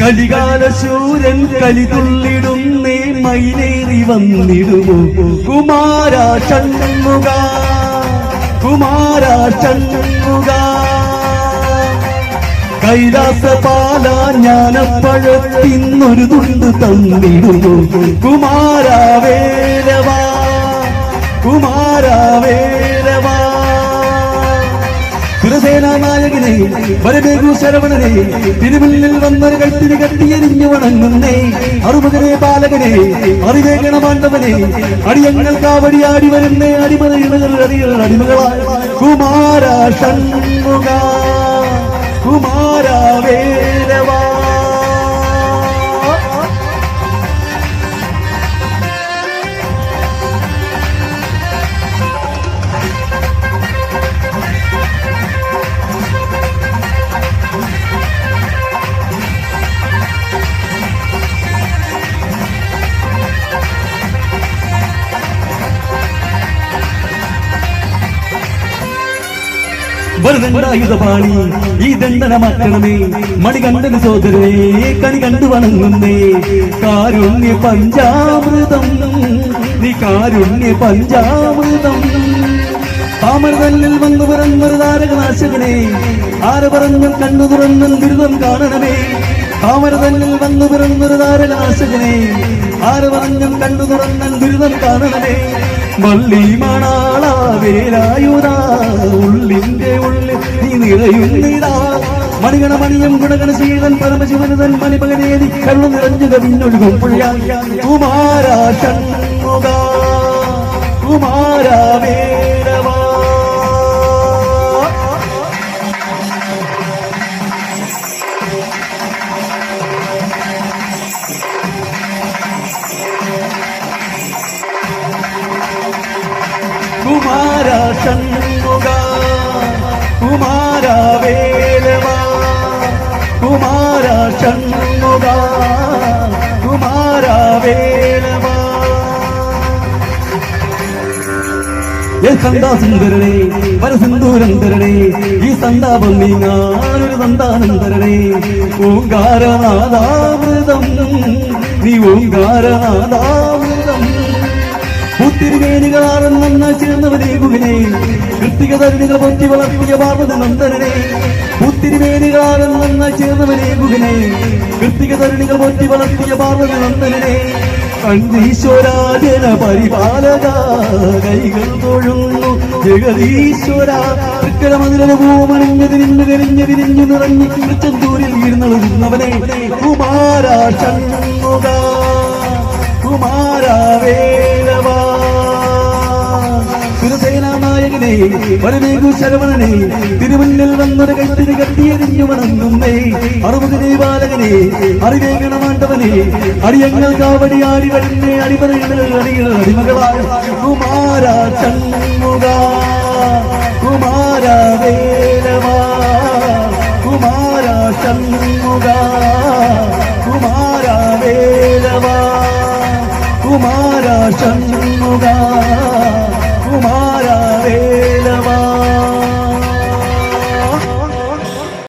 കലികാല കലിതുള്ളിടുന്നേ കലി തുള്ളിടുന്നേ മയിലേറി വന്നിടുമോ? കുമാര ചണ്ണുക കുമാര ചണ്ണുക കൈലാസപാല ജ്ഞാനപ്പഴത്തിന്നൊരു തുണ്ട് തന്നിടുന്നു കുമാരവേരവാ കുമാരവേരവാ സുരസേനാ നായകനെ വരവേഗു ശരവണനെ. തിരുമുന്നിൽ വന്നൊരു കട്ടിന് കട്ടിയെരിഞ്ഞു വണങ്ങുന്നേ. അറുമുഖനെ ബാലകനെ അറിവേഗണ പാണ്ഡവനെ. അടിയങ്ങൾ കാവടി ആടി വരുന്നേ. അടിമതയിണകൾ അടികൾ അടിമകളായ കുമാര വരദണ്ഡായുധപാണി ഈ ദണ്ഡന മാറ്റണമേ മണികണ്ഠന സോദരനെ കണി കണ്ടു വണങ്ങുന്നേ. കാരുണ്യ പഞ്ചാമൃതം നീ കാരുണ്യ പഞ്ചാമൃതം. താമരതല്ലിൽ വന്നു പിറന്നൊരു താരകനാശകനെ ആര് പറഞ്ഞും കണ്ണു തുറന്നും ദുരിതം കാണണമേ. താമരതല്ലിൽ വന്നു പിറന്നൊരു താരകനാശകനെ ആര് പറഞ്ഞും കണ്ണു തുറന്നും ദുരിതം കാണണമേ. മള്ളി വേലായുധ ഉള്ളിന്റെ ഉള്ളിൽ നീ നിറയുന്നിതാ. മണികണ മണിയും ഗുണഗണ ശീലൻ പരമശിവനതൻ മണിമകനേതി കണ്ണു നിറഞ്ഞു കവിഞ്ഞൊഴുകും പുഴ. കുമാര ഷൺമുഖ കുമാര ഷൺമുഖ കുമാര വേലവാ കുമാര തരണേ ഈ സന്താപം നീങ്ങാനൊരു സന്താനം തരണേ ഓങ്കാരനാഥാമൃതം നീ ഓങ്കാരനാദാമൃതം പുത്തിരിവേനുകളാറും നന്നായി ചേർന്നവരെ ഗുഹനെ. കൃത്തിക തരുണികൾ പൊത്തി വളർത്തിയ പാർവതി നന്ദനെ പുത്തിരിവേനുകളാറും നന്നായി ചേർന്നവരെ ഗുഹനെ. കൃത്തിക തരുണികൾ പൊത്തി വളർത്തിയ പാർവതി നന്ദനെ കണ്ടീശ്വരാജന പരിപാലക കൈകൾ തൊഴുന്നു ജഗദീശ്വര. തൃക്കരമതിലെ ഭൂമണിഞ്ഞ് തിരിഞ്ഞു കരിഞ്ഞു വിരിഞ്ഞു നിറഞ്ഞു തൃച്ചന്തൂരിൽ ഇരുന്നവനെ കുമാര ചങ്ങുക കുമാര സുരസേനാ നായകനെ ശരവണനെ തിരുമുന്നിൽ വന്നൊരു കൈത്തിരി കത്തിയെരിഞ്ഞു വണങ്ങുന്നേ അറുപതിനെ ബാലകനെ അറിവേഗണ മാണ്ടവനെ അടിയങ്ങൾ കാവടി ആടി വരുന്നേ അടിമറകൾ അടികൾ അടിമകളായ കുമാര ചങ്ങുക കുമാര വേലവാ കുമാര ചങ്ങുക കുമാര വേലവാ കുമാര കുമാര